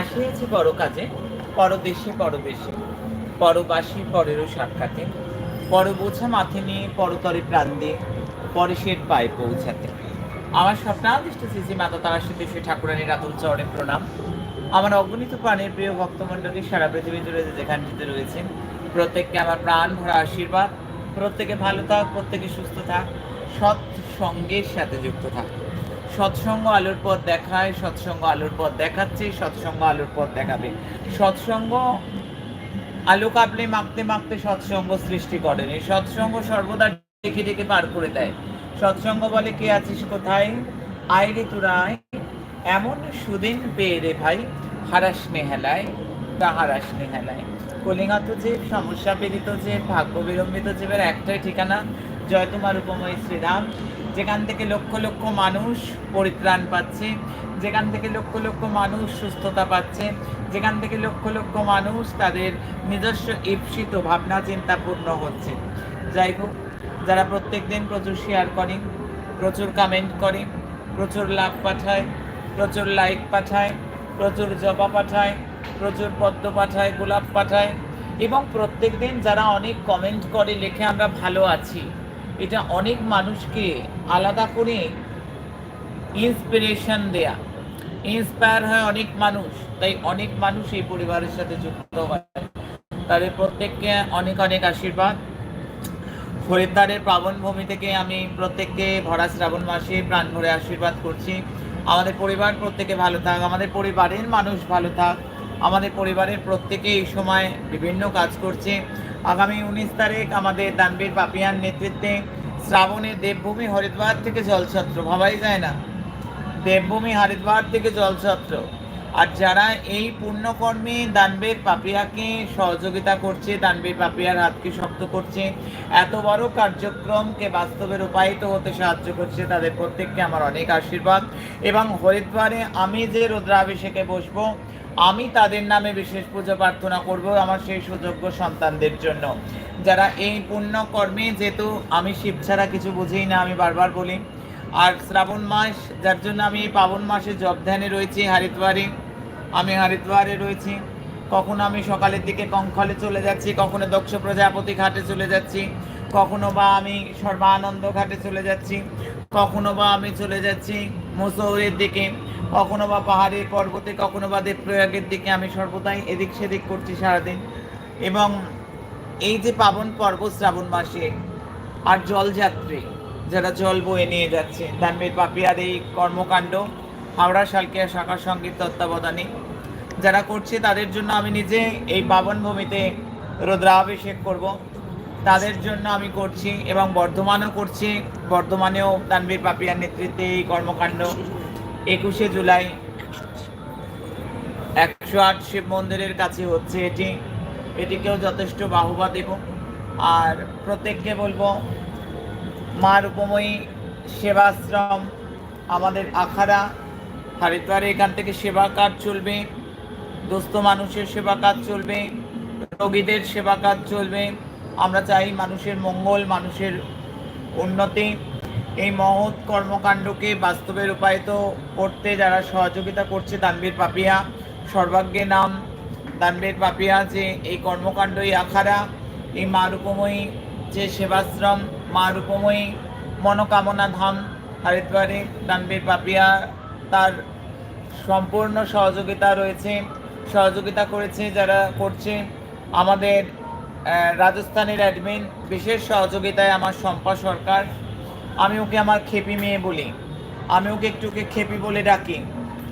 আসিয়াছি বড় কাজে পরদেশে পরদেশে, পরবাসী পরেরও সাক্ষাতে, পর বোঝা মাথে নিয়ে পরতরে প্রাণ দিয়ে পরেশের পায়ে পৌঁছাতে। আমার স্বপ্নাদিষ্ট শ্রী মাতা তারা সিদ্ধেশ্বরী ঠাকুরানীর রাতুল চরণে প্রণাম। আমার অগণিত প্রাণের প্রিয় ভক্তমণ্ডলী সারা পৃথিবী জুড়ে যে যেখানটিতে রয়েছেন, প্রত্যেককে আমার প্রাণ ভরা আশীর্বাদ, প্রত্যেকে ভালো থাক, প্রত্যেকে সুস্থ থাক সৎ সঙ্গের সাথে যুক্ত থাক। সৎসঙ্গ আলোর পথ দেখায়, সৎসঙ্গ আলোর পথ দেখাচ্ছে, সৎসঙ্গ আলোর পথ দেখাবে। সৎসঙ্গ আলো কাবলে মাখতে মাখতে সৎসঙ্গ সৃষ্টি করেন এই সৎসঙ্গ সর্বদা ডেকে ডেকে পার করে দেয়। সৎসঙ্গ বলে, কে আছিস কোথায়? আয় রে তোরা এমন সুদিন পেয়ে রে ভাই, হারাস নেহালায়, তা হারাস নেহালায়। কলিঙ্গাত যে সমস্যা, পীড়িত যে ভাগ্য বিলম্বিত জীবের একটাই ঠিকানা, জয় তোমার উপময় শ্রীরাম। যেখান থেকে লক্ষ লক্ষ মানুষ পরিত্রাণ পাচ্ছে, যেখান থেকে লক্ষ লক্ষ মানুষ সুস্থতা পাচ্ছে, যেখান থেকে লক্ষ লক্ষ মানুষ তাদের নিজস্ব ঈপ্সিত ভাবনা, চিন্তা পূর্ণ হচ্ছে। যাই হোক, যারা প্রত্যেক দিন প্রচুর শেয়ার করে প্রচুর কমেন্ট করে প্রচুর লাভ পাঠায়, প্রচুর লাইক পাঠায়, প্রচুর জবা পাঠায়, প্রচুর পদ্ম পাঠায়, গোলাপ পাঠায়, এবং প্রত্যেক দিন যারা অনেক কমেন্ট করে, লেখে আমরা ভালো আছি। এটা অনেক মানুষকে আলাদা করে ইন্সপিরেশন দেয়া। ইন্সপায়ার হয় অনেক মানুষ, তাই অনেক মানুষ এই পরিবারের সাথে যুক্ত হয়। তাদের প্রত্যেককে অনেক অনেক আশীর্বাদ। হরিদ্বারের পাবন ভূমি থেকে আমি প্রত্যেককে ভরা শ্রাবণ মাসে প্রাণ ভরে আশীর্বাদ করছি। আমাদের পরিবার প্রত্যেকে ভালো থাক, আমাদের পরিবারের মানুষ ভালো থাক। আমাদের পরিবারের প্রত্যেকে এই সময় বিভিন্ন কাজ করছে। আগামী উনিশ তারিখ আমাদের দানবীর পাপিয়ার নেতৃত্বে শ্রাবণের দেবভূমি হরিদ্বার থেকে জলছত্র, ভাবাই যায় না। দেবভূমি হরিদ্বার থেকে জলছত্র। আর যারা এই পুণ্যকর্মে দানবীর পাপিয়াকে সহযোগিতা করছে, দানবীর পাপিয়ার হাতকে শক্ত করছে, এত বড় কার্যক্রমকে বাস্তবে রূপায়িত হতে সাহায্য করছে, তাদের প্রত্যেককে আমার অনেক আশীর্বাদ। এবং হরিদ্বারে আমি যে রুদ্রাভিষেকে বসবো আমি তাদের নামে বিশেষ পুজো প্রার্থনা করব আমার সেই সুযোগ্য সন্তানদের জন্য। যারা এই পুণ্য কর্মে যেহেতু আমি শিব ছাড়া কিছু বুঝিই না, আমি বারবার বলি। আর শ্রাবণ মাস, যার জন্য আমি এই পাবন মাসে জব ধ্যানে রয়েছি, হরিদ্বারে, আমি হরিদ্বারে রয়েছি। কখনো আমি সকালের দিকে কঙ্খলে চলে যাচ্ছি, কখনো দক্ষ প্রজাপতি ঘাটে চলে যাচ্ছি, কখনো বা আমি সর্বানন্দ ঘাটে চলে যাচ্ছি, কখনো বা আমি চলে যাচ্ছি। মুসৌরের দিকে, কখনো বা পাহাড়ের পর্বতে, কখনো বা দেবপ্রয়াগের দিকে আমি সর্বদাই এদিক সেদিক করছি সারাদিন। এবং এই যে পাবন পর্ব শ্রাবণ মাসে আর জলযাত্রী, যারা জল বয়ে নিয়ে যাচ্ছে দানবীর পাপিয়ার এই কর্মকাণ্ড, হাওড়া, শালকিয়া শাখা সংগীত তত্ত্বাবধানে, যারা করছে তাদের জন্য আমি নিজে এই পাবন ভূমিতে রুদ্রাভিষেক করব। তাদের জন্য আমি করছি এবং বর্ধমানও করছি। বর্ধমানেও দানবীর পাপিয়ার নেতৃত্বে এই কর্মকাণ্ড। একুশে জুলাই একশো আট শিব মন্দিরের কাছে হচ্ছে এটি। এটিকেও যথেষ্ট বাহুবা দেব। আর প্রত্যেককে বলব মা রূপময়ী সেবাশ্রম, আমাদের আখাড়া, হরিদ্বারে এখান থেকে সেবা কাজ চলবে, দুস্থ মানুষের সেবা কাজ চলবে, রোগীদের সেবা কাজ চলবে। আমরা চাই মানুষের মঙ্গল, মানুষের উন্নতি। এই মহৎ কর্মকাণ্ডকে বাস্তবে রূপায়িত করতে যারা সহযোগিতা করছে দানবীর পাপিয়া, সর্বাগ্যে নাম দানবীর পাপিয়া যে এই কর্মকাণ্ড এই আখাড়া। এই মা রূপময়ী যে সেবাশ্রম, মা রূপময়ী মনোকামনা ধাম হরিদ্বারে দানবীর পাপিয়া তার সম্পূর্ণ সহযোগিতা রয়েছে। সহযোগিতা করেছে, যারা করছে। আমাদের রাজস্থানের অ্যাডমিন বিশেষ সহযোগিতায় আমার শম্পা সরকার। আমি ওকে আমার খেপি মেয়ে বলি। আমি ওকে একটু ওকে খেপি বলে ডাকি।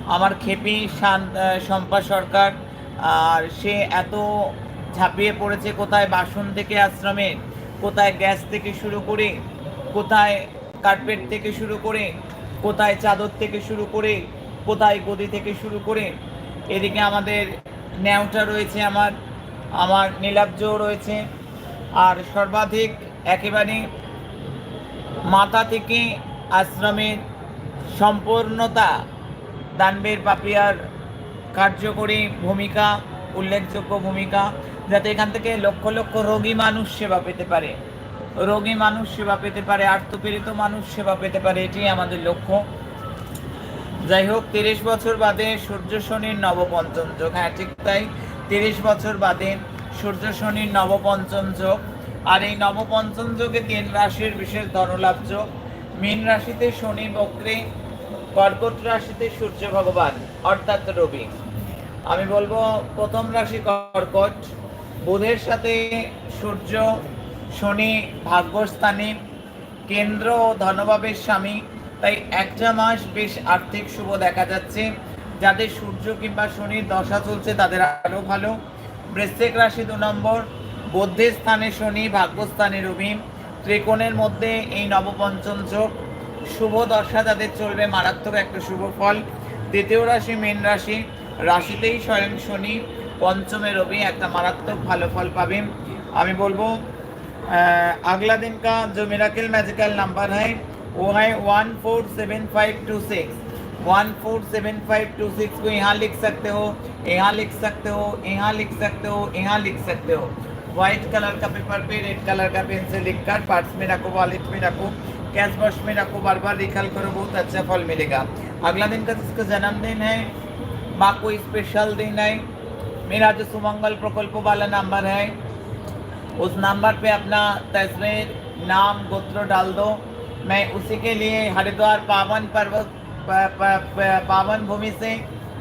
আমার খেপি আহ, শম্পা সরকার আর সে এত ঝাঁপিয়ে পড়েছে কোথায় বাসন থেকে আশ্রমে কোথায় গ্যাস থেকে শুরু করে কোথায় কার্পেট থেকে শুরু করে কোথায় চাদর থেকে শুরু করে কোথায় গদি থেকে শুরু করে এদিকে আমাদের ন্যাওটা রয়েছে আমার। আমার নীলাব্জও রয়েছে। আর সর্বাধিক একেবারে মাথা থেকে আশ্রমের সম্পূর্ণতা দানবের পাপিয়ার কার্যকরী ভূমিকা, উল্লেখযোগ্য ভূমিকা, যাতে এখান থেকে লক্ষ লক্ষ রোগী মানুষ সেবা পেতে পারে। রোগী মানুষ সেবা পেতে পারে আর্থপীড়িত মানুষ সেবা পেতে পারে, এটি আমাদের লক্ষ্য। যাই হোক, তিরিশ বছর বাদে সূর্য শনির নবপঞ্চম যোগ। হ্যাঁ ঠিক তাই। তিরিশ বছর বাদে সূর্য শনির নবপঞ্চম যোগ। আর এই নবপঞ্চম যোগে তিন রাশির বিশেষ ধনলাভ যোগ। মীন রাশিতে শনি, বক্রে, কর্কট রাশিতে সূর্য ভগবান, অর্থাৎ রবি। আমি বলব, প্রথম রাশি কর্কট। বুধের সাথে সূর্য, শনি ভাগ্যস্থানে। কেন্দ্র ও ধনভাবের স্বামী। তাই একটা মাস বেশ আর্থিক শুভ দেখা যাচ্ছে। যাদের সূর্য কিংবা শনির দশা চলছে তাদের আরও ভালো বৃশ্চিক রাশি দু নম্বর বৌদ্ধের স্থানে শনি ভাগ্যস্থানে রবি ত্রিকোণের মধ্যে এই নবপঞ্চম যোগ শুভ দশা যাদের চলবে মারাত্মক একটা শুভ ফল তৃতীয় রাশি মীন রাশি রাশিতেই স্বয়ং শনি পঞ্চমে রবি একটা মারাত্মক ভালো ফল পাবেন আমি বলবো अ, अगला दिन का जो मिराकल मैजिकल नंबर है वो है one four seven five two six one four seven five two six को यहाँ लिख सकते हो, यहाँ लिख सकते हो, यहाँ लिख सकते हो, यहाँ लिख सकते हो। व्हाइट कलर का पेपर पे रेड कलर का पेन से लिख कर पर्स में रखो वॉलेट में रखो कैश बॉक्स में रखो, बार बार रिकल करो, बहुत अच्छा फल मिलेगा। अगला दिन का जिसका जन्मदिन है, माँ को स्पेशल दिन है। मेरा जो सुमंगल प्रकल्प वाला नंबर है, उस नंबर पे अपना तस्वीर, नाम, गोत्र डाल दो। मैं उसी के लिए हरिद्वार पावन पर्वत पावन भूमि से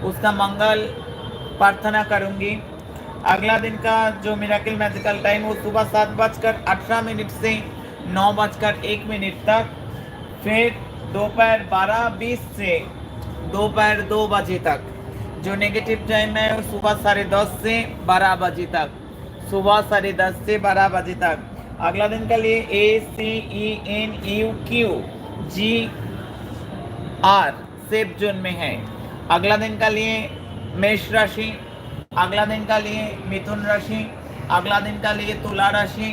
उसका मंगल प्रार्थना करूँगी। अगला दिन का जो मिराकल मैजिकल टाइम वो सुबह सात बजकर अठारह मिनट से नौ बजकर एक मिनट तक, फिर दोपहर बारह बीस से दोपहर दो बजे तक। जो नेगेटिव टाइम है, वो सुबह साढ़े दस से बारह बजे तक। सुबह साढ़े दस से बारह बजे तक। अगला दिन के लिए A C E N U Q G are safe zone में है अगला दिन का लिए मेष राशि अगला दिन का लिए मिथुन राशि अगला दिन का लिए तुला राशि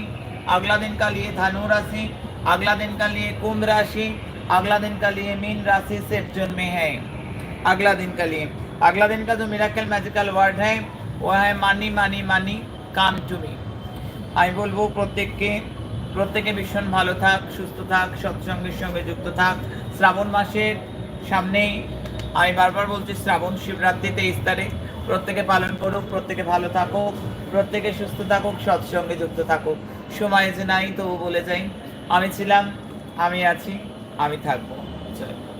अगला दिन का लिए धनु राशि अगला दिन का लिए कुंभ राशि अगला दिन का लिए मीन राशि सेफ जोन में है अगला दिन का लिए अगला दिन का जो मिराकल मैजिकल वर्ड है वो है मानी मानी मानी কাম টুমি আমি বলবো প্রত্যেককে প্রত্যেকে ভীষণ ভালো থাক সুস্থ থাক সৎসঙ্গের সঙ্গে যুক্ত থাক শ্রাবণ মাসের সামনেই আমি বারবার বলছি, শ্রাবণ শিবরাত্রি তেইশ তারিখ প্রত্যেকে পালন করুক, প্রত্যেকে ভালো থাকুক, প্রত্যেকে সুস্থ থাকুক, সৎসঙ্গে যুক্ত থাকুক। সময় যে নাই, তবু বলে যাই, আমি ছিলাম, আমি আছি, আমি থাকব। চলো